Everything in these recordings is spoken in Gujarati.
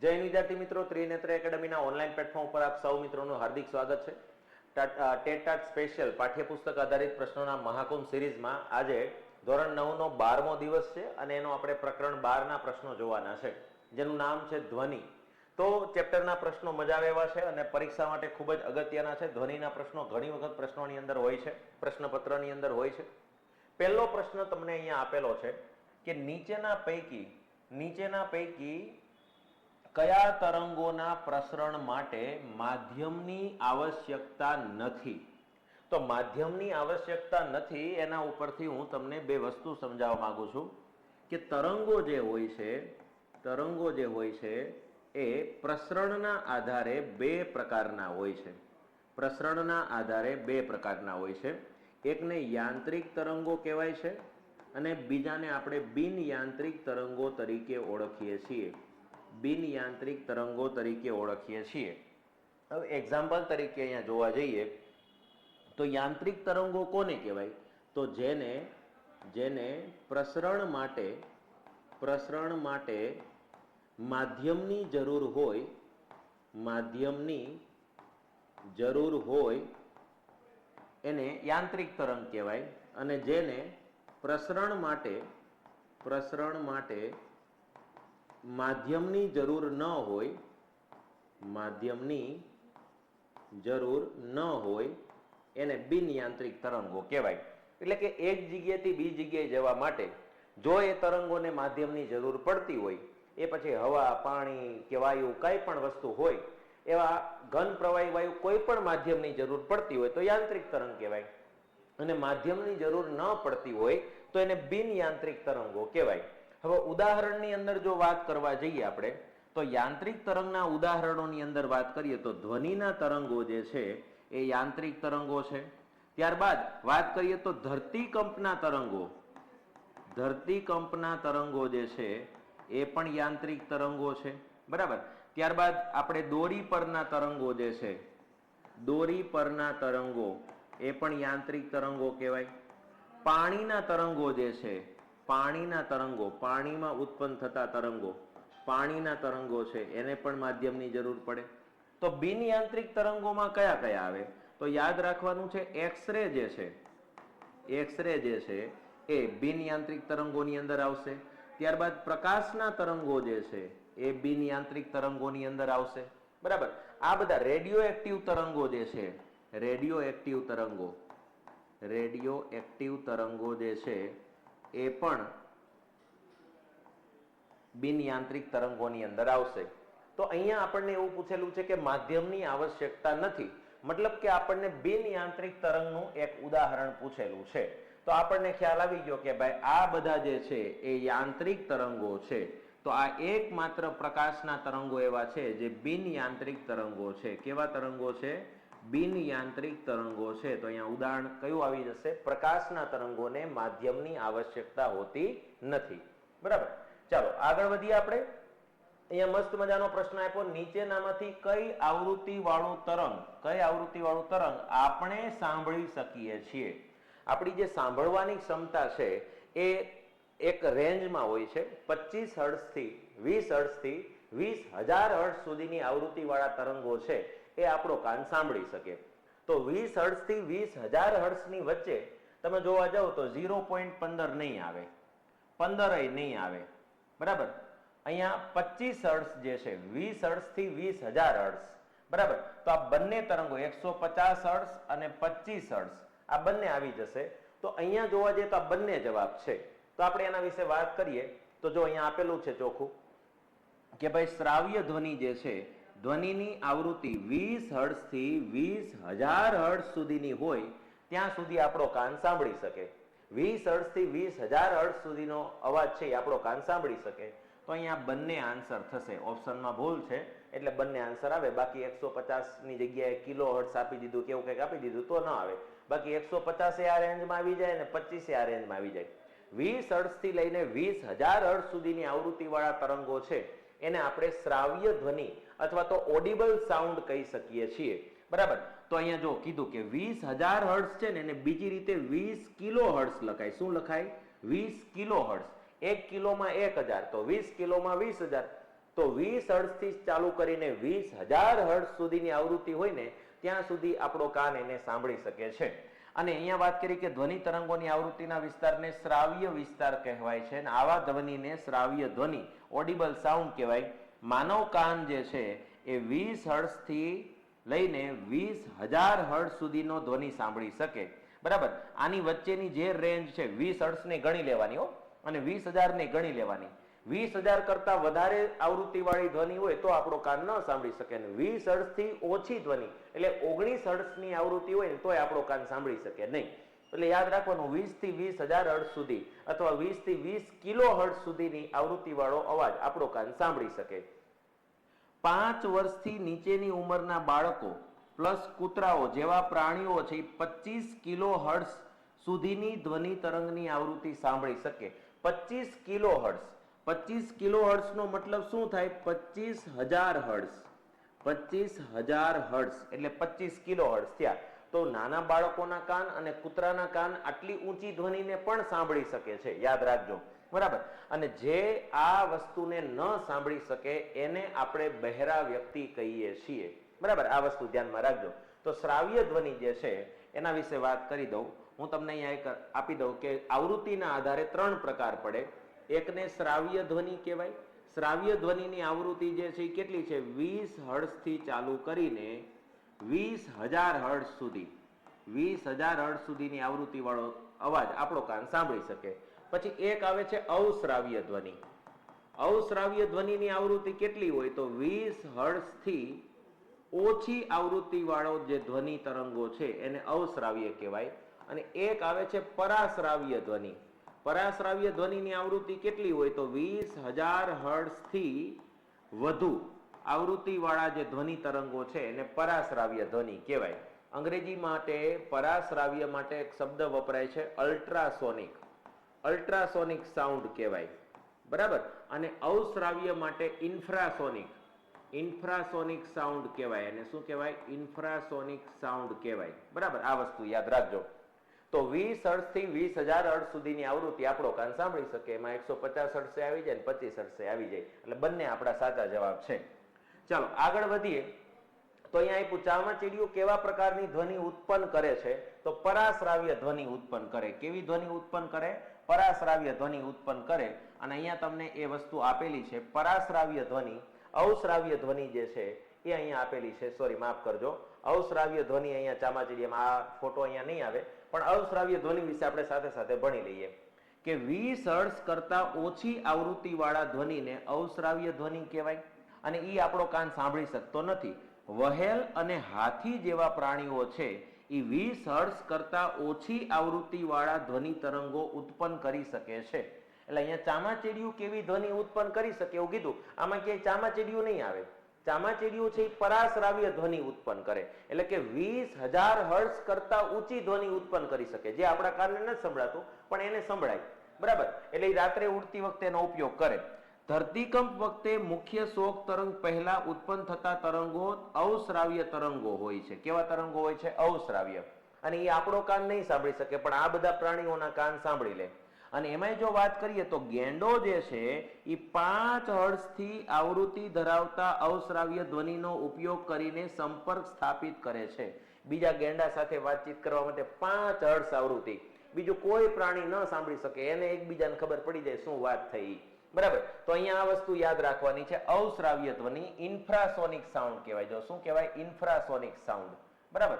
જય વિદ્યાર્થી મિત્રો ત્રિનેત્ર એકેડમીના ઓનલાઈન પ્લેટફોર્મ પર આપ સૌ મિત્રોનું હાર્દિક સ્વાગત છે. ટાટ- અ, ટેટ ટાટ સ્પેશિયલ પાઠ્યપુસ્તક આધારિત પ્રશ્નોના મહાકુંભ સિરીઝમાં આજે ધોરણ નવનો બારમો દિવસ છે અને એનો આપણે પ્રકરણ બારના પ્રશ્નો જોવાના છે. જેનું નામ છે ધ્વનિ. તો ચેપ્ટરના પ્રશ્નો મજા આવે એવા છે અને પરીક્ષા માટે ખૂબ જ અગત્યના છે. ધ્વનિના પ્રશ્નો ઘણી વખત પ્રશ્નોની અંદર હોય છે પ્રશ્નપત્રની અંદર હોય છે. પહેલો પ્રશ્ન તમને અહીંયા આપેલો છે કે નીચેના પૈકી નીચેના પૈકી કયા તરંગોના પ્રસરણ માટે માધ્યમની આવશ્યકતા નથી? તો માધ્યમની આવશ્યકતા નથી, એના ઉપરથી હું તમને બે વસ્તુ સમજાવવા માંગુ છું. કે તરંગો જે હોય છે, તરંગો જે હોય છે, એ પ્રસરણના આધારે બે પ્રકારના હોય છે. પ્રસરણના આધારે બે પ્રકારના હોય છે. એકને યાંત્રિક તરંગો કહેવાય છે અને બીજાને આપણે બિન યાંત્રિક તરંગો તરીકે ઓળખીએ છીએ. બિન યાંત્રિક તરંગો તરીકે ઓળખીએ છીએ. હવે એક્ઝામ્પલ તરીકે અહીંયા જોવા જઈએ, તો યાંત્રિક તરંગો કોને કહેવાય? તો જેને જેને પ્રસરણ માટે પ્રસરણ માટે માધ્યમની જરૂર હોય, માધ્યમની જરૂર હોય, એને યાંત્રિક તરંગ કહેવાય. અને જેને પ્રસરણ માટે પ્રસરણ માટે માધ્યમની જરૂર ન હોય, માધ્યમની જરૂર ન હોય, એને બિનયાંત્રિક તરંગો કહેવાય. એટલે કે એક જગ્યાએથી બીજી જગ્યાએ જવા માટે જો એ તરંગોને માધ્યમની જરૂર પડતી હોય, એ પછી હવા, પાણી કે વાયુ કઈ પણ વસ્તુ હોય, એવા ઘન પ્રવાહી વાયુ કોઈ પણ માધ્યમની જરૂર પડતી હોય તો યાંત્રિક તરંગ કહેવાય. અને માધ્યમની જરૂર ન પડતી હોય તો એને બિનયાંત્રિક તરંગો કહેવાય. હવે ઉદાહરણની અંદર જો વાત કરવા જઈએ આપણે, તો યાંત્રિક તરંગના ઉદાહરણોની અંદર વાત કરીએ તો ધ્વનિના તરંગો જે છે, એ યાંત્રિક તરંગો છે. ત્યારબાદ વાત કરીએ તો ધરતીકંપના તરંગો. ધરતીકંપના તરંગો જે છે, એ પણ યાંત્રિક તરંગો છે. બરાબર? ત્યારબાદ આપણે દોરી પરના તરંગો જે છે, દોરી પરના તરંગો, એ પણ યાંત્રિક તરંગો કહેવાય. પાણીના તરંગો જે છે પાણીના તરંગો, પાણીમાં ઉત્પન્ન થતા તરંગો, પાણીના તરંગો છે, એને પણ માધ્યમની જરૂર પડે. તો બિન યાંત્રિક તરંગોમાં કયા કયા આવે? તો યાદ રાખવાનું છે, એક્સરે જે છે, એક્સરે જે છે, એ બિન યાંત્રિક તરંગોની અંદર આવશે. ત્યારબાદ પ્રકાશના તરંગો જે છે, એ બિન યાંત્રિક તરંગોની અંદર આવશે. બરાબર? આ બધા રેડિયો એક્ટિવ તરંગો જે છે રેડિયો એક્ટિવ તરંગો રેડિયો એક્ટિવ તરંગો જે છે એ પણ બિન યાંત્રિક તરંગોની અંદર આવશે. તો અહીંયા આપણને એવું પૂછેલું છે કે માધ્યમની આવશ્યકતા નથી. મતલબ કે આપણને બિન યાંત્રિક તરંગનું એક ઉદાહરણ પૂછેલું છે. તો આપણને ખ્યાલ આવી ગયો કે ભાઈ આ બધા જે છે એ યાંત્રિક તરંગો છે. તો આ એકમાત્ર પ્રકાશના તરંગો એવા છે જે બિન યાંત્રિક તરંગો છે. કેવા તરંગો છે? બિન યાંત્રિક તરંગો છે. તો અહીંયા ઉદાહરણ કયું આવી જશે? પ્રકાશના તરંગોને માધ્યમની આવશ્યકતા હોતી નથી. બરાબર? ચાલો, આગળ વધીએ આપણે. અહીંયા મસ્ત મજાનો પ્રશ્ન આપ્યો. નીચેનામાંથી કઈ આવૃત્તિ વાળું તરંગ, કઈ આવૃત્તિ વાળું તરંગ આપણે સાંભળી શકીએ છીએ? આપણી જે સાંભળવાની ક્ષમતા છે એ એક રેન્જમાં હોય છે. પચીસ હર્ટ્ઝથી વીસ હર્ષથી વીસ હજાર હર્ષ સુધીની આવૃત્તિ વાળા તરંગો છે. એ આપણો કાન સાંભળી શકે. તો વીસ હર્ટ્ઝથી વીસ હજાર હર્ટ્ઝની વચ્ચે તમે જોવા જાઓ તો ઝીરો પોઈન્ટ પંદર નહીં આવે. પંદર નહીં આવે. બરાબર? અહીંયા પચીસ હર્ષ જે છે, વીસ હર્ટ્ઝથી વીસ હજાર હર્ષ બરાબર? તો આ બંને તરંગો, એકસો પચાસ હર્ષ અને પચીસ હર્ષ આ બંને આવી જશે. તો અહીંયા જોવા જઈએ તો આ બંને જવાબ છે. તો આપણે એના વિશે વાત કરીએ. તો જો અહીંયા આપેલું છે ચોખ્ખું કે ભાઈ શ્રાવ્ય ધ્વનિ જે છે ધ્વનિની આવૃત્તિ વીસ હર્ટ્ઝથી વીસ હજાર હર્ષ સુધીની હોય, ત્યાં સુધી આપણો કાન સાંભળી શકે. વીસ હર્ટ્ઝથી વીસ હજાર હર્ટ્ઝ સુધીનો અવાજ છે એ આપણો કાન સાંભળી શકે. તો અહીંયા બંને આન્સર થશે. ઓપ્શનમાં ભૂલ છે, એટલે બંને આન્સર આવે. બાકી એકસો પચાસની જગ્યાએ કિલો હર્ષ આપી દીધું કે એવું કંઈક આપી દીધું તો ન આવે. બાકી એકસો એ આ રેન્જમાં આવી જાય અને પચીસે આ રેન્જમાં આવી જાય. વીસ હર્ટ્ઝથી લઈને વીસ હજાર હર્ટ્ઝ સુધીની આવૃત્તિવાળા તરંગો છે. એને આપણે શ્રાવ્ય ધ્વનિ અથવા તો ઓડિબલ સાઉન્ડ કહી શકીએ છીએ. બરાબર? તો અહીંયા જો કીધું કે વીસ હજાર હર્ટ્ઝ છે ને એને બીજી રીતે વીસ કિલો હર્ટ્ઝ લખાય. શું લખાય? વીસ કિલો હર્ટ્ઝ. એક કિલોમાં એક હજાર. તો વીસ કિલોમાં વીસ હજાર. તો વીસ હર્ટ્ઝથી ચાલુ કરીને વીસ હજાર હર્ટ્ઝ સુધીની આવૃત્તિ હોય ને, ત્યાં સુધી આપણો કાન એને સાંભળી શકે છે. અને અહીંયા વાત કરી કે ધ્વનિ તરંગોની આવૃત્તિના વિસ્તારને શ્રાવ્ય વિસ્તાર કહેવાય છે. અને આવા ધ્વનિને શ્રાવ્ય ધ્વનિ ઓડિબલ સાઉન્ડ કહેવાય. માનવ કાન જે છે એ વીસ હર્ષથી લઈને વીસ હજાર હર્ટ્ઝ સુધીનો ધ્વનિ સાંભળી શકે. બરાબર? આની વચ્ચેની જે રેન્જ છે, વીસ હર્ટ્ઝને ગણી લેવાની હો, અને વીસ હજારને ગણી લેવાની. વીસ હજાર કરતા વધારે આવૃત્તિવાળી ધ્વનિ હોય તો આપણો કાન ન સાંભળી શકે. અને વીસ હર્ટ્ઝથી ઓછી ધ્વનિ, એટલે ઓગણીસ હર્ષની આવૃત્તિ હોય ને તોય આપણો કાન સાંભળી શકે નહીં. એટલે યાદ રાખવાનું વીસથી વીસ હજાર હર્ટ્ઝ સુધી અથવા વીસથી વીસ કિલો હર્ટ્ઝ સુધીની આવૃત્તિ વાળો અવાજ આપણો કાન સાંભળી શકે. પાંચ વર્ષથી નીચેની ઉંમરના બાળકો પ્લસ કૂતરાઓ જેવા પ્રાણીઓ છે પચીસ કિલો હર્ટ્ઝ સુધીની ધ્વનિ તરંગની આવૃત્તિ સાંભળી શકે. પચીસ કિલો હર્ટ્ઝ. પચીસ કિલો હર્ટ્ઝનો મતલબ શું થાય? પચીસ હજાર હર્ટ્ઝ. પચીસ હજાર હર્ટ્ઝ. એટલે પચીસ કિલો હર્ટ્ઝ થયા. તો નાના બાળકોના કાન અને કૂતરાના કાન આટલી ઊંચી ધ્વનિને પણ સાંભળી શકે છે. યાદ રાખજો. બરાબર? અને જે આ વસ્તુને ન સાંભળી શકે, એને આપણે બહેરા વ્યક્તિ કહીએ છીએ. બરાબર? આ વસ્તુ ધ્યાનમાં રાખજો. તો શ્રાવ્ય ધ્વનિ જે છે, એના વિશે વાત કરી દઉં. હું તમને અહીંયા એક આપી દઉં કે આવૃત્તિના આધારે ત્રણ પ્રકાર પડે. એકને શ્રાવ્ય ધ્વનિ કહેવાય. શ્રાવ્ય ધ્વનિની આવૃત્તિ જે છે એ કેટલી છે? વીસ હર્ષથી ચાલુ કરીને વીસ હજાર હર્ડ સુધી. વીસ હજાર હર્ડ સુધીની આવૃત્તિ વાળો અવાજ આપણો કાન સાંભળી શકે. પછી એક આવે છે અવશ્રાવ્ય ધ્વનિ. અવશ્રાવ્ય ધ્વનિની આવૃત્તિ કેટલી હોય તો વીસ હર્ડ્સથી ઓછી આવૃત્તિ વાળો જે ધ્વનિ તરંગો છે એને અવશ્રાવ્ય કહેવાય. અને એક આવે છે પરાશ્રાવ્ય ધ્વનિ. પરાશ્રાવ્ય ધ્વનિની આવૃત્તિ કેટલી હોય તો વીસ હજાર હર્ડ્સથી વધુ. આવૃત્તિ વાળા જે ધ્વનિ તરંગો છે એને પરાશ્રાવ્ય ધ્વનિ કહેવાય. અંગ્રેજી માટે પરાશ્રાવ્ય માટે એક શબ્દ વપરાય છે અલ્ટ્રાસોનિક. અલ્ટ્રાસોનિક સાઉન્ડ કહેવાય. બરાબર? અને અવશ્રાવ્ય માટે ઇન્ફ્રાસોનિક. ઇન્ફ્રાસોનિક સાઉન્ડ કહેવાય. અને શું કહેવાય? ઇન્ફ્રાસોનિક સાઉન્ડ કહેવાય. બરાબર? આ વસ્તુ યાદ રાખજો. તો વીસ અર્થથી વીસ હજાર અર્થ સુધીની આવૃત્તિ આપણો કાન સાંભળી શકે. એમાં એકસો પચાસ હર્ટ્ઝે આવી જાય ને પચીસ હર્ટ્ઝે આવી જાય. એટલે બંને આપણા સાચા જવાબ છે. ચાલો, આગળ વધીએ. તો અહીંયા આપ્યું, ચામાચીડિયું કેવા પ્રકારની ધ્વનિ ઉત્પન્ન કરે છે? તો પરાશ્રાવ્ય ધ્વનિ ઉત્પન્ન કરે. કેવી ધ્વનિ ઉત્પન્ન કરે? પરાશ્રાવ્ય ધ્વનિ ઉત્પન્ન કરે. અને અહીંયા તમને એ વસ્તુ આપેલી છે, પરાશ્રાવ્ય ધ્વનિ. અવશ્રાવ્ય ધ્વનિ જે છે, એ અહીંયા આપેલી છે. સોરી માફ કરજો. અવશ્રાવ્ય ધ્વનિ અહીંયા ચામાચીડિયામાં આ ફોટો અહીંયા નહીં આવે. પણ અવશ્રાવ્ય ધ્વનિ વિશે આપણે સાથે સાથે ભણી લઈએ. કે વીસ હર્ષ કરતા ઓછી આવૃત્તિ વાળા ધ્વનિને અવશ્રાવ્ય ધ્વનિ કહેવાય. અને એ આપણો કાન સાંભળી શકતો નથી. વહેલ અને હાથી જેવા પ્રાણીઓ છે એ વીસ હર્ષ કરતા ઓછી આવૃત્તિવાળા ધ્વનિ તરંગો ઉત્પન્ન કરી શકે છે. એટલે અહીંયા ચામાચીડિયું કેવી ધ્વનિ ઉત્પન્ન કરી શકે એવું કીધું? આમાં ક્યાંય ચામાચીડિયું નહીં આવે. ચામાચીડિયું છે એ પરાશ્રાવ્ય ધ્વનિ ઉત્પન્ન કરે. એટલે કે વીસ હજાર હર્ષ કરતા ઊંચી ધ્વનિ ઉત્પન્ન કરી શકે. જે આપણા કારણે નથી સંભળાતું, પણ એને સંભળાય. બરાબર? એટલે રાત્રે ઉડતી વખતે એનો ઉપયોગ કરે. ધરતીકંપ વખતે મુખ્ય શોક તરંગ પહેલા ઉત્પન્ન થતા તરંગો અવશ્રાવ્ય તરંગો હોય છે. કેવા તરંગો હોય છે? અવશ્રાવ્ય અને એ આપણો કાન નહીં સાંભળી શકે, પણ આ બધા પ્રાણીઓના કાન સાંભળી લે. અને એમાંય જો વાત કરીએ તો ગેંડો જે છે, એ પાંચ હર્ષથી આવૃત્તિ ધરાવતા અવશ્રાવ્ય ધ્વનિનો ઉપયોગ કરીને સંપર્ક સ્થાપિત કરે છે. બીજા ગેંડા સાથે વાતચીત કરવા માટે પાંચ હર્ષ આવૃત્તિ. બીજું કોઈ પ્રાણી ન સાંભળી શકે, એને એકબીજાને ખબર પડી જાય શું વાત થઈ. બરાબર? તો અહીંયા આ વસ્તુ યાદ રાખવાની છે. અવશ્રાવ્ય ધ્વનિ ઇન્ફ્રાસોનિક સાઉન્ડ કહેવાય. જો શું કહેવાય? ઇન્ફ્રાસોનિક સાઉન્ડ બરાબર?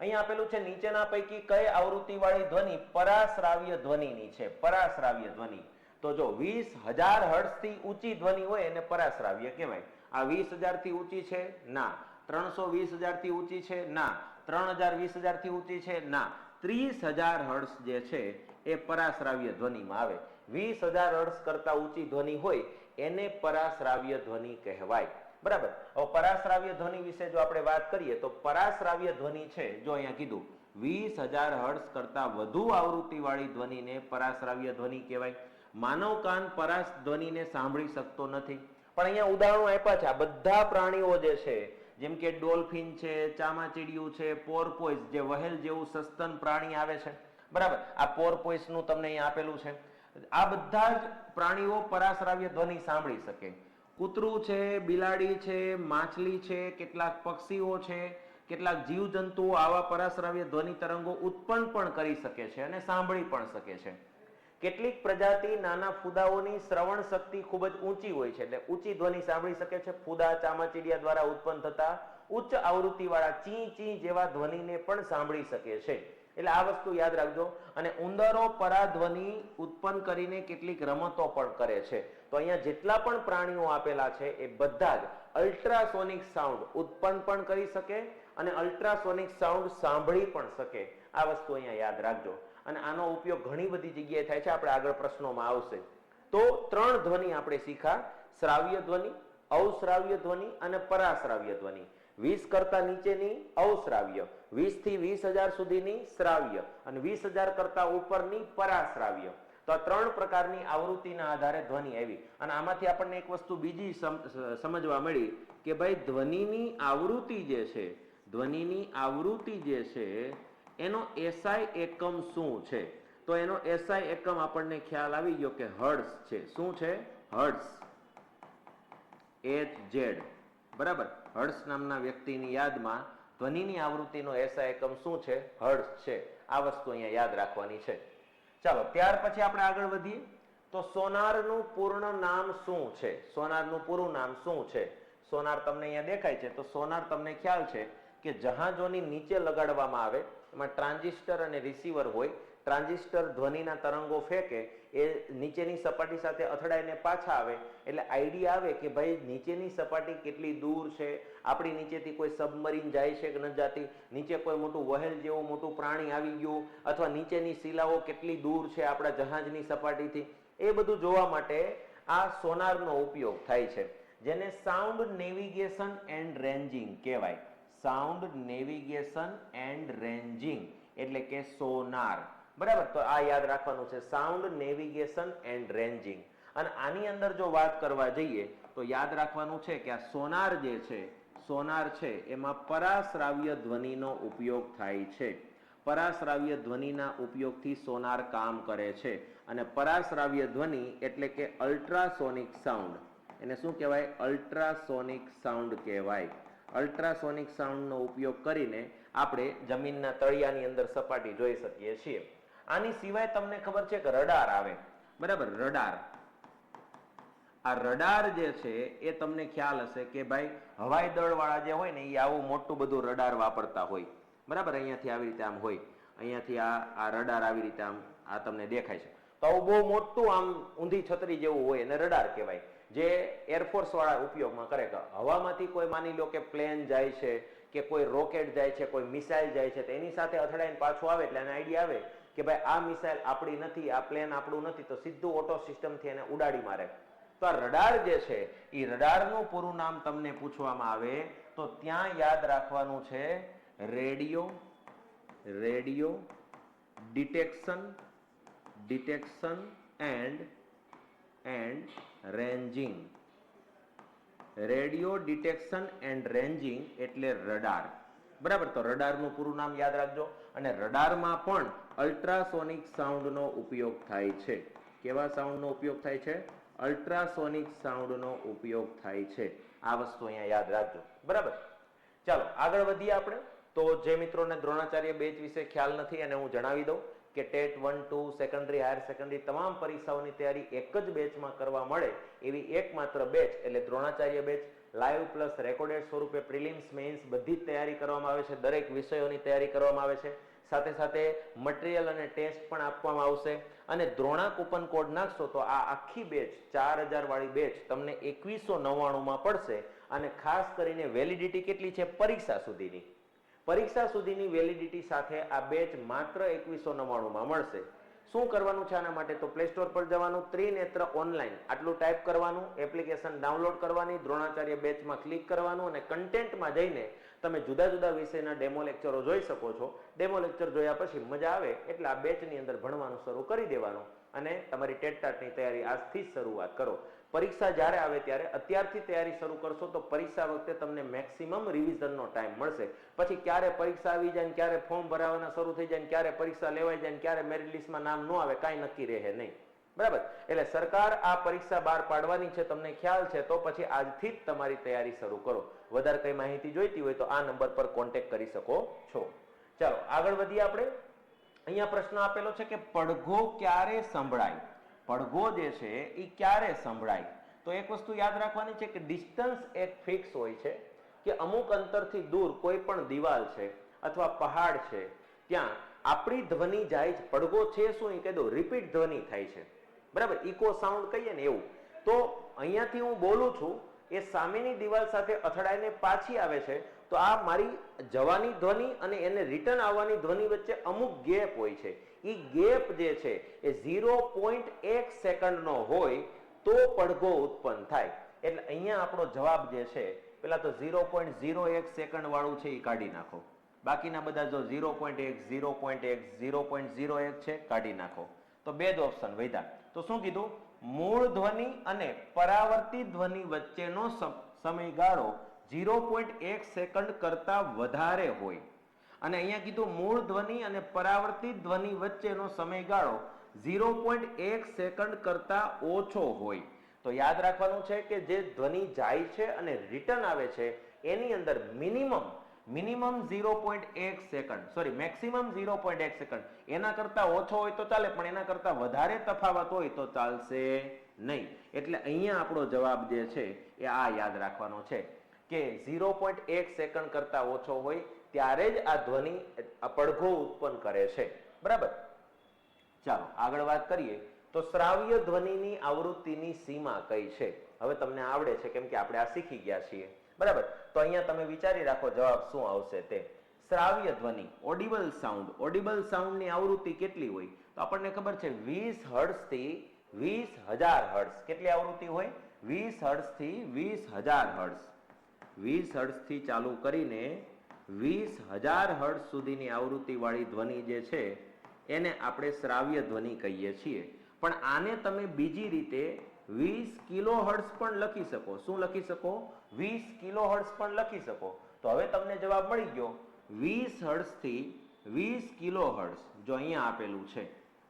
અહીંયા આપેલું છે, નીચેના પૈકી કઈ આવૃત્તિ વાળી ધ્વનિ? પરાશ્રાવ્ય ધ્વનિની છે. પરાશ્રાવ્ય ધ્વનિ તો જો વીસ હજાર હર્ટ્ઝથી ઊંચી ધ્વનિ હોય એને પરાશ્રાવ્ય કહેવાય. આ વીસ હજારથી ઊંચી છે? ના. ત્રણસો વીસ હજારથી ઊંચી છે? ના. ત્રણ હજાર વીસ હજારથી ઊંચી છે? ના. ત્રીસ હજાર હર્ષ જે છે, એ પરાશ્રાવ્ય ધ્વનિમાં આવે. વીસ હજાર હર્ટ્ઝ કરતા ઊંચી ધ્વનિ હોય, એને પરાશ્રાવ્ય ધ્વનિ કહેવાય. બરાબર? હવે પરાશ્રાવ્ય ધ્વનિ વિશે જો આપણે વાત કરીએ, તો પરાશ્રાવ્ય ધ્વનિ છે, જો અહીંયા કીધું, વીસ હજાર હર્ષ કરતા વધુ આવૃત્તિ વાળી ધ્વનિને પરાશ્રાવ્ય ધ્વનિ કહેવાય. માનવ કાન પરાશ ધ્વનિને સાંભળી શકતો નથી. પણ અહીંયા ઉદાહરણો આપ્યા છે, આ બધા પ્રાણીઓ જે છે, જેમ કે ડોલ્ફિન છે, ચામાચીડિયું છે પોરપોઈસ જે વહેલ જેવું સસ્તન પ્રાણી આવે છે. બરાબર? આ પોરપોઈસનું તમને અહીંયા આપેલું છે. આ બધા જ પ્રાણીઓ પરાશ્રાવ્ય ધ્વનિ સાંભળી શકે. કૂતરું છે, બિલાડી છે, માછલી છે, કેટલાક પક્ષીઓ છે, કેટલાક જીવજંતુઓ આવા પરાશ્રાવ્ય ધ્વનિ તરંગો ઉત્પન્ન પણ કરી શકે છે અને સાંભળી પણ શકે છે. કેટલીક પ્રજાતિ નાના ફુદાઓની શ્રવણ શક્તિ ખૂબ જ ઊંચી હોય છે એટલે ઊંચી ધ્વનિ સાંભળી શકે છે. ફુદા, ચામાચીડિયા દ્વારા ઉત્પન્ન થતા ઉચ્ચ આવૃત્તિવાળા ચી ચી જેવા ધ્વનિને પણ સાંભળી શકે છે. એટલે આ વસ્તુ યાદ રાખજો. અને ઉંદરો પરાધ્વનિ ઉત્પન્ન કરીને કેટલીક રમતો પણ કરે છે. તો અહીંયા જેટલા પણ પ્રાણીઓ આપેલા છે એ બધા જ અલ્ટ્રાસોનિક સાઉન્ડ ઉત્પન્ન પણ કરી શકે અને અલ્ટ્રાસોનિક સાઉન્ડ સાંભળી પણ શકે. આ વસ્તુ અહીંયા યાદ રાખજો. અને આનો ઉપયોગ ઘણી બધી જગ્યાએ થાય છે. આપણે આગળ પ્રશ્નોમાં આવશે. તો ત્રણ ધ્વનિ આપણે શીખા. શ્રાવ્ય ધ્વનિ અવશ્રાવ્ય ધ્વનિ અને પરાશ્રાવ્ય ધ્વનિ. વીસ કરતા નીચેની અવશ્રાવ્ય. વીસથી વીસ હજાર સુધીની શ્રાવ્ય અને વીસ હજાર કરતા ઉપરની પરાશ્રાવ્ય. તો આ ત્રણ પ્રકારની આવૃત્તિના આધારે ધ્વનિ આવી. અને આમાંથી આપણને એક વસ્તુ બીજી સમજવા મળી કે ભાઈ ધ્વનિની આવૃત્તિ જે છે, ધ્વનિની આવૃત્તિ જે છે, એનો એસઆઈ એકમ શું છે? તો એનો એસઆઈ એકમ આપણને ખ્યાલ આવી ગયો કે હર્ટ્સ છે. શું છે? હર્ટ્સ એચ જેડ બરાબર? હર્ટ્સ નામના વ્યક્તિની યાદમાં ધ્વનિની આવૃત્તિનો એસઆઈ એકમ શું છે? હર્ષ છે. આ વસ્તુ અહીંયા યાદ રાખવાની છે. ચાલો, ત્યાર પછી આપણે આગળ વધીએ. તો સોનારનું પૂર્ણ નામ શું છે? સોનારનું પૂરું નામ શું છે? સોનાર તમને અહીંયા દેખાય છે. તો સોનાર તમને ખ્યાલ છે કે જહાજોની નીચે લગાડવામાં આવે, એમાં ટ્રાન્ઝિસ્ટર અને રિસીવર હોય ટ્રાન્ઝિસ્ટર ધ્વનિના તરંગો ફેંકે, એ નીચેની સપાટી સાથે અથડાઈને પાછા આવે, એટલે આઈડિયા આવે કે ભાઈ નીચેની સપાટી કેટલી દૂર છે, આપણી નીચેથી કોઈ સબમરીન જાય છે કે ન જાતી, નીચે કોઈ મોટું વહેલ જેવું મોટું પ્રાણી આવી ગયું, અથવા નીચેની શિલાઓ કેટલી દૂર છે આપણા જહાજની સપાટીથી, એ બધું જોવા માટે આ સોનારનો ઉપયોગ થાય છે, જેને સાઉન્ડ નેવિગેશન એન્ડ રેન્જિંગ કહેવાય. સાઉન્ડ નેવિગેશન એન્ડ રેન્જિંગ એટલે કે સોનાર. બરાબર? તો આ યાદ રાખવાનું છે સાઉન્ડ નેવિગેશન એન્ડ રેન્જિંગ અને આની અંદર જો વાત કરવા જઈએ, તો યાદ રાખવાનું છે કે આ સોનાર જે છે, સોનાર છે, એમાં પરાશ્રાવ્ય ધ્વનિનો ઉપયોગ થાય છે. પરાશ્રાવ્ય ધ્વનિના ઉપયોગથી સોનાર કામ કરે છે. અને પરાશ્રાવ્ય ધ્વનિ એટલે કે અલ્ટ્રાસોનિક સાઉન્ડ એને શું કહેવાય? અલ્ટ્રાસોનિક સાઉન્ડ કહેવાય. અલ્ટ્રાસોનિક સાઉન્ડનો ઉપયોગ કરીને આપણે જમીનના તળિયાની અંદર સપાટી જોઈ શકીએ છીએ. આની સિવાય તમને ખબર છે કે રડાર આવે. બરાબર, રડાર. આ રડાર જે છે, એ તમને ખ્યાલ હશે કે ભાઈ, હવાઈ દળ વાળા જે હોય ને, એ આવું મોટું બધું રડાર વાપરતા હોય. બરાબર, અહીંયાથી આવી રીતે આમ હોય. અહીંયાથી આ આ રડાર આવી રીતે આમ, આ તમને દેખાય છે. તો આવું બહુ મોટું આમ ઊંધી છત્રી જેવું હોય એને રડાર કહેવાય. જે એરફોર્સ વાળા ઉપયોગમાં કરે કે હવામાંથી કોઈ માની લો કે પ્લેન જાય છે, કે કોઈ રોકેટ જાય છે, કોઈ મિસાઇલ જાય છે, તો એની સાથે અથડાઈને પાછું આવે એટલે એને આઈડિયા આવે કે ભાઈ આ મિસાઇલ આપણી નથી, આ પ્લેન આપણું નથી, તો સીધું ઓટો સિસ્ટમથી એને ઉડાડી મારે. તો આ રડાર જે છે એ રડારનું પૂરું નામ તમને પૂછવામાં આવે, તો ત્યાં યાદ રાખવાનું છે radio radio, detection detection and and ranging. Radio, detection and ranging એટલે રડાર. બરાબર? તો રડારનું પૂરું નામ યાદ રાખજો. અને રડારમાં પણ અલ્ટ્રાસોનિક સાઉન્ડનો ઉપયોગ થાય છે. કેવા સાઉન્ડનો ઉપયોગ થાય છે? અલ્ટ્રાસોનિક સાઉન્ડનો ઉપયોગ થાય છે. આ વસ્તુ અહીંયા યાદ રાખજો. બરાબર? ચાલો, આગળ વધીએ આપણે. તો જે મિત્રોને દ્રોણાચાર્ય બેચ વિશે ખ્યાલ નથી અને હું જણાવી દઉં કે TET one, two, secondary, higher secondary તમામ પરીક્ષાઓની તૈયારી એક જ બેચમાં કરવા મળે એવી એકમાત્ર બેચ એટલે Dronacharya batch. Live plus recorded સ્વરૂપે પ્રિલિમ્સ મેઇન્સ બધી જ તૈયારી કરવામાં આવે છે. દરેક વિષયોની તૈયારી કરવામાં આવે છે. સાથે સાથે મટીરિયલ અને ટેસ્ટ પણ આપવામાં આવશે. અને દ્રોણા કૂપન કોડ નાખશો તો આ આખી બેચ, ચાર હજાર વાળી બેચ તમને એકવીસો નવ્વાણુંમાં પડશે અને ખાસ કરીને વેલિડિટી કેટલી છે? પરીક્ષા સુધીની. પરીક્ષા સુધીની વેલિડિટી સાથે આ બેચ માત્ર એકવીસો નવ્વાણુંમાં મળશે. શું કરવાનું છે આના માટે? તો પ્લે સ્ટોર પર જવાનું, ત્રિનેત્ર ઓનલાઈન આટલું ટાઈપ કરવાનું એપ્લિકેશન ડાઉનલોડ કરવાની, દ્રોણાચાર્ય બેચમાં ક્લિક કરવાનું અને કન્ટેન્ટમાં જઈને તમે જુદા જુદા વિષયના ડેમો લેક્ચરો જોઈ શકો છો. ડેમો લેક્ચર જોયા પછી મજા આવે એટલે આ બેચની અંદર ભણવાનું શરૂ કરી દેવાનું અને તમારી ટેટ ટાટની તૈયારી આજથી જ શરૂઆત કરો. પરીક્ષા જ્યારે આવે ત્યારે અત્યારથી તૈયારી શરૂ કરશો તો પરીક્ષા વખતે તમને મેક્સિમમ રિવિઝનનો ટાઈમ મળશે. પછી ક્યારે પરીક્ષા આવી જાય ક્યારે ફોર્મ ભરાવાના શરૂ થઈ જાય ક્યારે પરીક્ષા લેવાઈ જાય ક્યારે મેરિટ લિસ્ટમાં નામ ન આવે, કાંઈ નક્કી રહે નહીં. બરાબર? એટલે સરકાર આ પરીક્ષા બહાર પાડવાની છે, તમને ખ્યાલ છે, તો પછી આજથી જ તમારી તૈયારી શરૂ કરો. વધારે કઈ માહિતી જોઈતી હોય તો આ નંબર પર કોન્ટેક્ટ કરી શકો છો. ચાલો, આગળ વધીએ આપણે. અહીંયા પ્રશ્ન આપેલો છે કે પડઘો ક્યારે સંભળાય? પડઘો જે છે એ ક્યારે સંભળાય? તો એક વસ્તુ યાદ રાખવાની છે કે ડિસ્ટન્સ એક ફિક્સ હોય છે, કે અમુક અંતરથી દૂર કોઈ પણ દિવાલ છે અથવા પહાડ છે, ત્યાં આપણી ધ્વનિ જાય છે. પડઘો છે શું? એ કહી દો રિપીટ ધ્વનિ થાય છે. બરાબર? ઇકો સાઉન્ડ કહીએ ને એવું. તો અહીંયાથી હું બોલું છું, એ સામેની દિવાલ સાથે અથડાઈને પાછી આવે છે, તો આ મારી જવાની ધ્વનિ અને એને રિટર્ન આવવાની ધ્વનિ વચ્ચે અમુક ગેપ હોય છે. એ ગેપ જે છે, એ ઝીરો પોઈન્ટ એક સેકન્ડનો હોય તો પડઘો ઉત્પન્ન થાય. એટલે અહીંયા આપણો જવાબ જે છે, પેલા તો ઝીરો પોઈન્ટ ઝીરો એક સેકન્ડ વાળું છે એ કાઢી નાખો. બાકીના બધા જો ઝીરો પોઈન્ટ એક ઝીરો પોઈન્ટ એક ઝીરો પોઈન્ટ ઝીરો એક છે, કાઢી નાખો. તો બે જ ઓપ્શન વધ્યા. તો શું કીધું? મૂળ ધ્વનિ અને પરાવર્તિત ધ્વનિ વચ્ચેનો સમ- સમયગાળો ઝીરો પોઈન્ટ એક સેકન્ડ કરતા વધારે હોય. અને અહીંયા કીધું મૂળ ધ્વનિ અને પરાવર્તિત ધ્વનિ વચ્ચેનો સમયગાળો ઝીરો પોઈન્ટ એક સેકન્ડ કરતા ઓછો હોય. તો યાદ રાખવાનું છે કે જે ધ્વનિ જાય છે અને રિટર્ન આવે છે, એની અંદર મિનિમમ મિનિમમ ઝીરો પોઈન્ટ એક second sorry maximum zero point એક સેકન્ડ એના કરતા ઓછો હોય તો ચાલે, પણ એના કરતા વધારે તફાવત હોય તો ચાલશે નહીં. એટલે અહીંયા આપણો જવાબ જે છે, એ આ યાદ રાખવાનો છે કે ઝીરો પોઈન્ટ એક સેકન્ડ કરતા ઓછો હોય ત્યારે જ આ ધ્વનિ પડઘો ઉત્પન્ન કરે છે. બરાબર? ચાલો, આગળ વાત કરીએ. તો શ્રાવ્ય ધ્વનિની આવૃત્તિની સીમા કઈ છે? હવે તમને આવડે છે, કેમ કે આપણે આ શીખી ગયા છીએ. બરાબર. તો અહીંયા તમે વિચારી રાખો જવાબ શું આવશે તે. શ્રાવ્ય ધ્વનિ ઓડિબલ સાઉન્ડ ઓડિબલ સાઉન્ડની આવૃત્તિ કેટલી હોય? તો આપણને ખબર છે 20 હર્ટ્ઝથી 20000 હર્ટ્ઝ. કેટલી આવૃત્તિ હોય? 20 હર્ટ્ઝથી 20000 હર્ટ્ઝ. 20 હર્ટ્ઝથી ચાલુ કરીને 20000 હર્ટ્ઝ સુધીની આવૃત્તિ વાળી ધ્વનિ જે છે, એને આપણે શ્રાવ્ય ધ્વનિ કહીએ છીએ. પણ આને તમે બીજી રીતે 20 કિલો હર્ટ્સ પણ લખી શકો. શું લખી શકો? વીસ કિલો હર્ટ્સ પણ લખી શકો. તો હવે તમને જવાબ મળી ગયો. 20 હર્ટ્ઝથી 20 કિલો હર્ટ્સ જો અહીંયા આપેલું છે,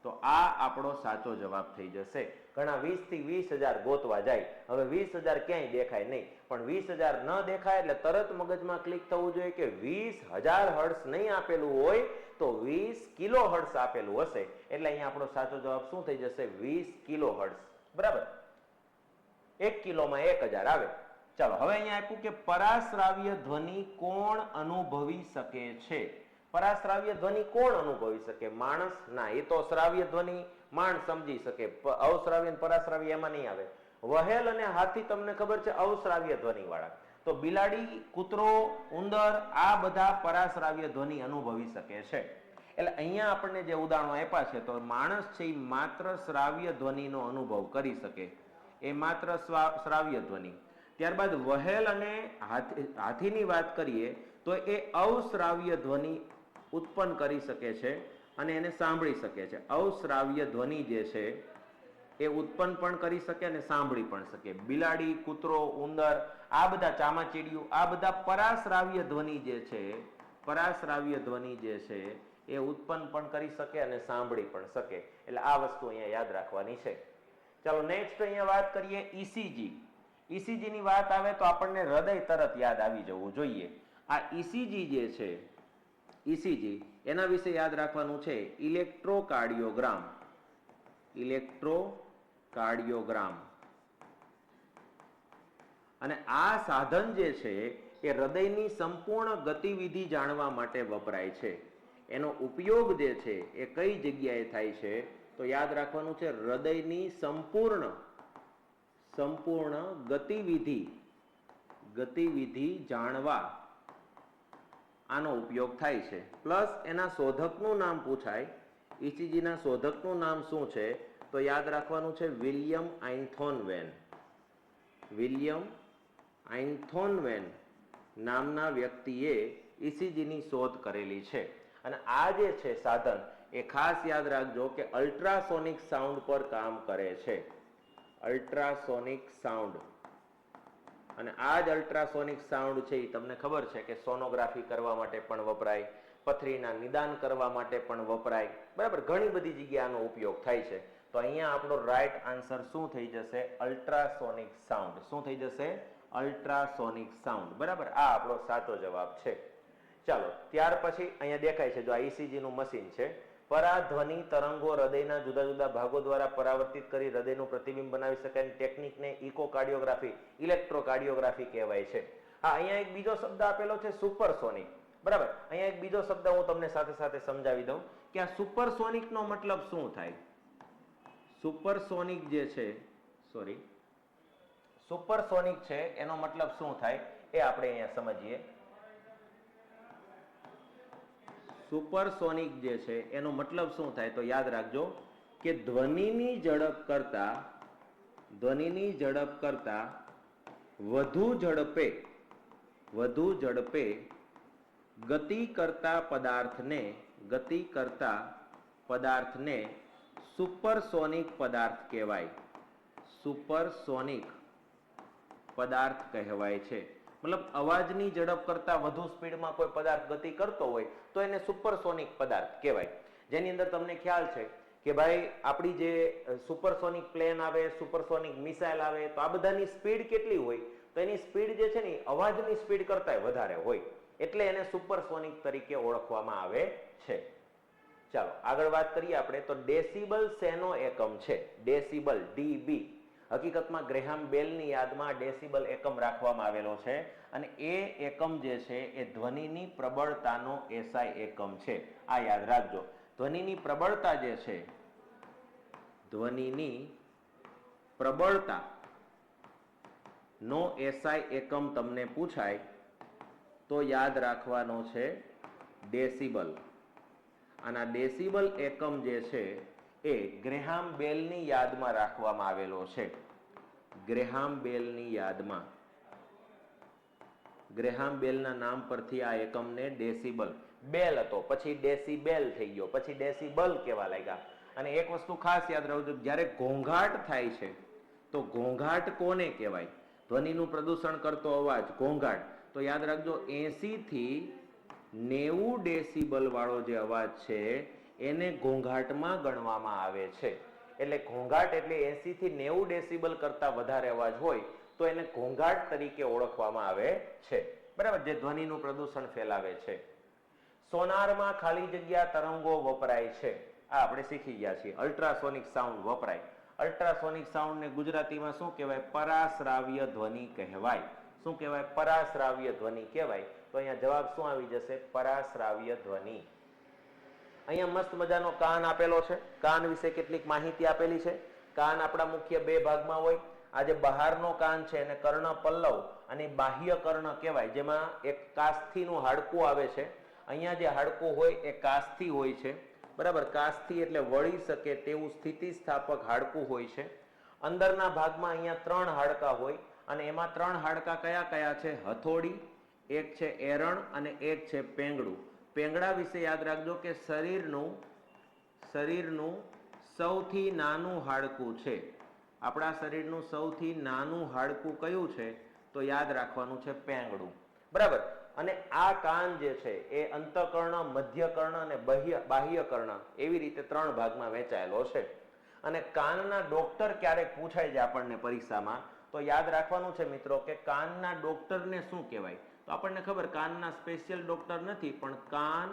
તો આ આપણો સાચો જવાબ થઈ જશે. ઘણા વીસથી 20000 ગોતવા જાય. હવે વીસ હજાર ક્યાંય દેખાય નહીં. પણ વીસ હજાર ન દેખાય એટલે તરત મગજમાં ક્લિક થવું જોઈએ કે વીસ હજાર હર્ષ નહીં આપેલું હોય તો વીસ કિલો હર્ષ આપેલું હશે. એટલે અહીંયા આપણો સાચો જવાબ શું થઈ જશે? વીસ કિલો હર્ષ બરાબર? એક કિલોમાં એક હજાર આવે. ચાલો, હવે અહીંયા આપ્યું કે પરાશ્રાવ્ય ધ્વનિ કોણ અનુભવી શકે છે? પરાશ્રાવ્ય ધ્વનિ કોણ અનુભવી શકે? માણસ? ના, એ તો શ્રાવ્ય ધ્વનિ માણસ સમજી શકે. અવશ્રાવ્ય પરાશ્રાવ્ય એમાં નહીં આવે. વહેલ અને હાથી તમને ખબર છે અવશ્રાવ્ય ધ્વનિ વાળા તો બિલાડી, કૂતરો, ઉંદર, આ બધા પરાશ્રાવ્ય ધ્વનિ અનુભવી શકે છે. એટલે અહીંયા આપણને જે ઉદાહરણો આપ્યા છે, તો માણસ છે એ માત્ર શ્રાવ્ય ધ્વનિનો અનુભવ કરી શકે. એ માત્ર શ્રાવ્ય ધ્વનિ. ત્યારબાદ વહેલ અને હાથી હાથીની વાત કરીએ તો એ અવશ્રાવ્ય ધ્વનિ ઉત્પન્ન કરી શકે છે અને એને સાંભળી શકે છે. અવશ્રાવ્ય ધ્વનિ જે છે, એ ઉત્પન્ન પણ કરી શકે અને સાંભળી પણ શકે. બિલાડી, કૂતરો, ઉંદર, આ બધા ચામાચીડિયું, આ બધા પરાશ્રાવ્ય ધ્વનિ જે છે, પરાશ્રાવ્ય ધ્વનિ જે છે, એ ઉત્પન્ન પણ કરી શકે અને સાંભળી પણ શકે. એટલે આ વસ્તુ અહીંયા યાદ રાખવાની છે. ચાલો નેક્સ્ટ અહીંયા વાત કરીએ ઈસીજી ઈસીજીની વાત આવે તો આપણને હૃદય તરત યાદ આવી જવું જોઈએ. આ ઈસીજી જે છે ઈસીજી એના વિશે યાદ રાખવાનું છે ઇલેક્ટ્રોકાર્ડિયોગ્રામ. ઇલેક્ટ્રોકાર્ડિયોગ્રામ. અને આ સાધન જે છે, એ હૃદયની સંપૂર્ણ ગતિવિધિ જાણવા માટે વપરાય છે. એનો ઉપયોગ જે છે, એ કઈ જગ્યાએ થાય છે? તો યાદ રાખવાનું છે, હૃદયની સંપૂર્ણ સંપૂર્ણ ગતિવિધિ ગતિવિધિ જાણવા આનો ઉપયોગ થાય છે. પ્લસ એના શોધકનું નામ પૂછાય. ECG શોધકનું નામ શું છે? તો યાદ રાખવાનું છે, વિલિયમ આઇન્થોનવેન. વિલિયમ આઇન્થોનવેન નામના વ્યક્તિએ ઈસીજીની શોધ કરેલી છે. અને આ જે છે સાધન એ ખાસ યાદ રાખજો કે અલ્ટ્રાસોનિક સાઉન્ડ પર કામ કરે છે. Ultrasonic sound. અને આ જ અલ્ટ્રાસોનિક સાઉન્ડ છે એ તમને ખબર છે કે સોનોગ્રાફી કરવા માટે પણ વપરાય, પથરીના નિદાન કરવા માટે પણ વપરાય. બરાબર, ઘણી બધી જગ્યાનો ઉપયોગ થાય છે. તો અહીંયા આપણો રાઈટ આન્સર શું થઈ જશે? Ultrasonic sound. શું થઈ જશે? Ultrasonic sound. બરાબર, આ આપણો સાચો જવાબ છે. ચાલો, ત્યાર પછી અહીંયા દેખાય છે, જો આ ઈસીજીનું નું મશીન છે પરાધ્વનિ તરંગો હૃદયના જુદા જુદા ભાગો દ્વારા પરાવર્તિત કરી હૃદયનું પ્રતિબિંબ બનાવી શકાય ટેકનિકને ઇકોકાર્ડિયોગ્રાફી, ઇલેક્ટ્રોકાર્ડિયોગ્રાફી કહેવાય છે. હા, અહીંયા એક બીજો શબ્દ આપેલો છે સુપરસોનિક. બરાબર? અહીંયા એક બીજો શબ્દ હું તમને સાથે સાથે સમજાવી દઉં કે આ સુપરસોનિકનો મતલબ શું થાય? સુપરસોનિક જે છે, સોરી, સુપરસોનિક છે, એનો મતલબ શું થાય? એ આપણે અહીંયા સમજીએ. સુપરસોનિક જે છે, એનો મતલબ શું થાય તો યાદ રાખજો કે ધ્વનિની ઝડપ કરતા, ધ્વનિની ઝડપ કરતા વધુ ઝડપે વધુ ઝડપે ગતિ કરતા પદાર્થને, ગતિ કરતા પદાર્થને સુપરસોનિક પદાર્થ કહેવાય. સુપરસોનિક પદાર્થ કહેવાય છે. મતલબ અવાજની ઝડપ કરતા વધુ સ્પીડમાં કોઈ પદાર્થ ગતિ કરતો હોય, તો એને સુપરસોનિક પદાર્થ કહેવાય. જેની અંદર તમને ખ્યાલ છે કે ભાઈ, આપણી જે સુપરસોનિક પ્લેન આવે, સુપરસોનિક મિસાઇલ આવે, તો આ બધાની સ્પીડ કેટલી હોય? તો એની સ્પીડ જે છે ને અવાજની સ્પીડ કરતા વધારે હોય. એટલે એને સુપરસોનિક તરીકે ઓળખવામાં આવે છે. ચાલો, આગળ વાત કરીએ આપણે, તો ડેસિબલ શેનો એકમ છે? Decibel, DB. હકીકતમાં ગ્રેહામ બેલની યાદમાં ડેસિબલ એકમ રાખવામાં આવેલો છે અને એ એકમ જે છે એ ધ્વનિની પ્રબળતાનો એસઆઈ એકમ છે. આ યાદ રાખજો. ધ્વનિની પ્રબળતા જે છે, ધ્વનિની પ્રબળતા નો એસઆઈ એકમ તમને પૂછાય, તો યાદ રાખવાનો છે ડેસિબલ. અને આ ડેસિબલ એકમ જે છે એ ગ્રેહામ બેલની યાદમાં રાખવામાં આવેલો છે. ગ્રેહામ બેલની યાદમાં. ગ્રેહામ બેલના નામ પરથી આ એકમને ડેસિબલ. બેલ હતો, પછી ડેસિબેલ થઈ ગયો, પછી ડેસિબલ કહેવા લાગ્યા. અને એક વસ્તુ ખાસ યાદ રાખજો જ્યારે ઘોંઘાટ થાય છે, તો ઘોંઘાટ કોને કહેવાય? ધ્વનિનું પ્રદૂષણ કરતો અવાજ, ઘોંઘાટ. તો યાદ રાખજો એસી થી નેવું ડેસિબલ વાળો જે અવાજ છે એને ઘોંઘાટમાં ગણવામાં આવે છે. એટલે ઘોંઘાટ એટલે એસી થી નેવું ડેસિબલ કરતા વધારે અવાજ હોય, તો એને ઘોંઘાટ તરીકે ઓળખવામાં આવે છે. બરાબર? જે ધ્વનિનું પ્રદૂષણ ફેલાવે છે. સોનારમાં ખાલી જગ્યા તરંગો વપરાય છે. આ આપણે શીખી ગયા છીએ. અલ્ટ્રાસોનિક સાઉન્ડ વપરાય. અલ્ટ્રાસોનિક સાઉન્ડ ને ગુજરાતીમાં શું કહેવાય? પરાશ્રાવ્ય ધ્વનિ કહેવાય. શું કહેવાય? પરાશ્રાવ્ય ધ્વનિ કહેવાય. તો અહીંયા જવાબ શું આવી જશે? પરાશ્રાવ્ય ધ્વનિ. અહીંયા મસ્ત મજાનો કાન આપેલો છે. કાન વિશે કેટલીક માહિતી આપેલી છે. કાન આપણા મુખ્ય બે ભાગમાં હોય. આ જે બહારનો કાન છે એને કર્ણ પલ્લવ અને બાહ્ય કર્ણ કહેવાય. જેમાં એક કાસ્થીનું હાડકું આવે છે. અહીંયા જે હાડકું હોય એ કાસ્થી હોય છે. બરાબર? કાસ્થી એટલે વળી શકે તેવું સ્થિતિસ્થાપક હાડકું હોય છે. અંદરના ભાગમાં અહીંયા ત્રણ હાડકા હોય અને એમાં ત્રણ હાડકા કયા કયા છે? હથોડી, એક છે એરણ અને એક છે પેંગડું. પેંગડા વિશે યાદ રાખજો કે શરીરનું શરીરનું સૌથી નાનું હાડકું છે. આપણા શરીરનું સૌથી નાનું હાડકું કયું છે? તો યાદ રાખવાનું છે પેંગડું બરાબર? અને આ કાન જે છે એ અંતકર્ણ, મધ્યકર્ણ અને બાહ્ય, બાહ્યકર્ણ એવી રીતે ત્રણ ભાગમાં વહેંચાયેલો છે. અને કાનના ડોક્ટર ક્યારેક પૂછાય છે આપણને પરીક્ષામાં, તો યાદ રાખવાનું છે મિત્રો કે કાનના ડોક્ટરને શું કહેવાય? તો આપણને ખબર કાનના સ્પેશિયલ ડોક્ટર નથી, પણ કાન,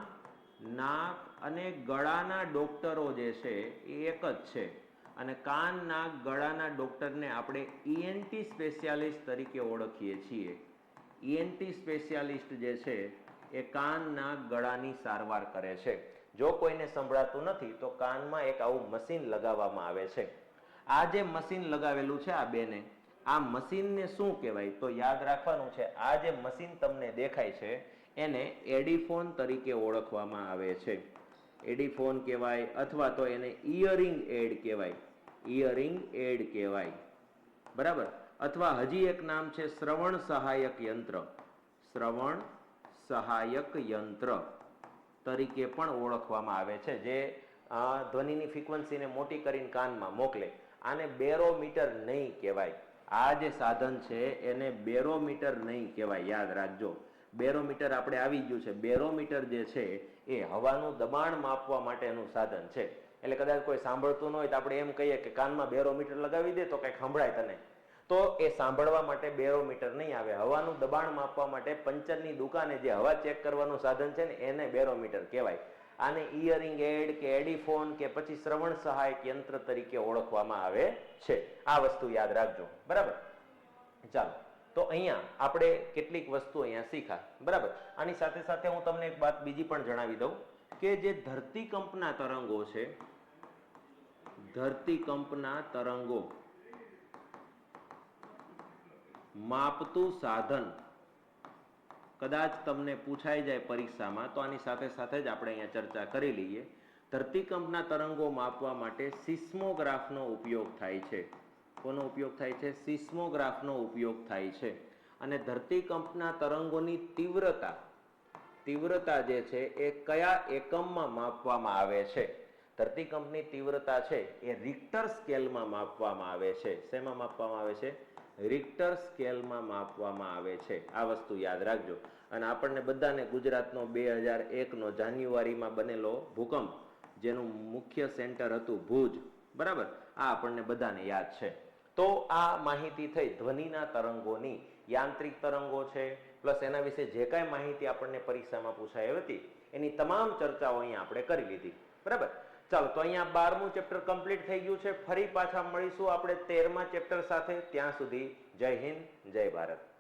નાક અને ગળાના ડોક્ટરો જે છે એ એક જ છે. અને કાન, નાક, ગળાના ડોક્ટરને આપણે ઈએનટી સ્પેશિયાલિસ્ટ તરીકે ઓળખીએ છીએ. ઈએનટી સ્પેશિયાલિસ્ટ જે છે એ કાન, નાક, ગળાની સારવાર કરે છે. જો કોઈને સંભળાતું નથી, તો કાનમાં એક આવું મશીન લગાવવામાં આવે છે. આ જે મશીન લગાવેલું છે આ બેને આ મશીનને શું કહેવાય? તો યાદ રાખવાનું છે, આ જે મશીન તમને દેખાય છે, એને એડીફોન તરીકે ઓળખવામાં આવે છે. એડીફોન કહેવાય અથવા તો એને ઇયરિંગ એડ કહેવાય. ઇયરિંગ એડ કહેવાય. બરાબર? અથવા હજી એક નામ છે, શ્રવણ સહાયક યંત્ર. શ્રવણ સહાયક યંત્ર તરીકે પણ ઓળખવામાં આવે છે, જે ધ્વનિની ફ્રીક્વન્સીને મોટી કરીને કાનમાં મોકલે. આને બેરોમીટર નહીં કહેવાય. આ જે સાધન છે, એને બેરોમીટર નહીં કહેવાય, યાદ રાખજો. બેરોમીટર આપણે આવી ગયું છે. બેરોમીટર જે છે, એ હવાનું દબાણ માપવા માટેનું સાધન છે. એટલે કદાચ કોઈ સાંભળતું ન હોય તો આપણે એમ કહીએ કે કાનમાં બેરોમીટર લગાવી દે તો કંઈક સંભળાય તને. તો એ સાંભળવા માટે બેરોમીટર નહીં આવે. હવાનું દબાણ માપવા માટે પંચરની દુકાને જે હવા ચેક કરવાનું સાધન છે ને, એને બેરોમીટર કહેવાય. આને ઇયરિંગ એડ કે એડીફોન કે પછી શ્રવણ સહાયક યંત્ર તરીકે ઓળખવામાં આવે છે. આ વસ્તુ યાદ રાખજો. બરાબર? ચાલો. તો અહીંયા આપણે કેટલીક વસ્તુ અહીંયા શીખા. બરાબર? આની સાથે સાથે હું તમને એક વાત બીજી પણ જણાવી દઉં કે જે ધરતીકંપના તરંગો છે, ધરતીકંપના તરંગો, માપતું સાધન કદાચ તમને પૂછાઈ જાય પરીક્ષામાં, તો આની સાથે સાથે જ આપણે અહીંયા ચર્ચા કરી લઈએ. ધરતીકંપના તરંગો માપવા માટે સિસ્મોગ્રાફનો ઉપયોગ થાય છે. કોનો ઉપયોગ થાય છે? સિસ્મોગ્રાફનો ઉપયોગ થાય છે. અને ધરતીકંપના તરંગોની તીવ્રતા તીવ્રતા જે છે એ કયા એકમમાં માપવામાં આવે છે? ધરતીકંપની તીવ્રતા છે એ રિક્ટર સ્કેલમાં માપવામાં આવે છે. શેમાં માપવામાં આવે છે? રિક્ટર સ્કેલમાં માપવામાં આવે છે. આ વસ્તુ યાદ રાખજો. અને આપણને બધાને ગુજરાતનો બે હજાર એકનો જાન્યુઆરીમાં બનેલો ભૂકંપ, જેનું મુખ્ય સેન્ટર હતું ભુજ. બરાબર? આ આપણને બધાને યાદ છે. તો આ માહિતી થઈ ધ્વનિના તરંગોની. યાંત્રિક તરંગો છે, પ્લસ એના વિશે જે કાંઈ માહિતી આપણને પરીક્ષામાં પૂછાઈ હતી, એની તમામ ચર્ચાઓ અહીંયા આપણે કરી લીધી. બરાબર? ચાલો, તો અહીંયા બારમું ચેપ્ટર કમ્પ્લીટ થઈ ગયું છે. ફરી પાછા મળીશું આપણે તેરમા ચેપ્ટર સાથે. ત્યાં સુધી જય હિન્દ, જય ભારત.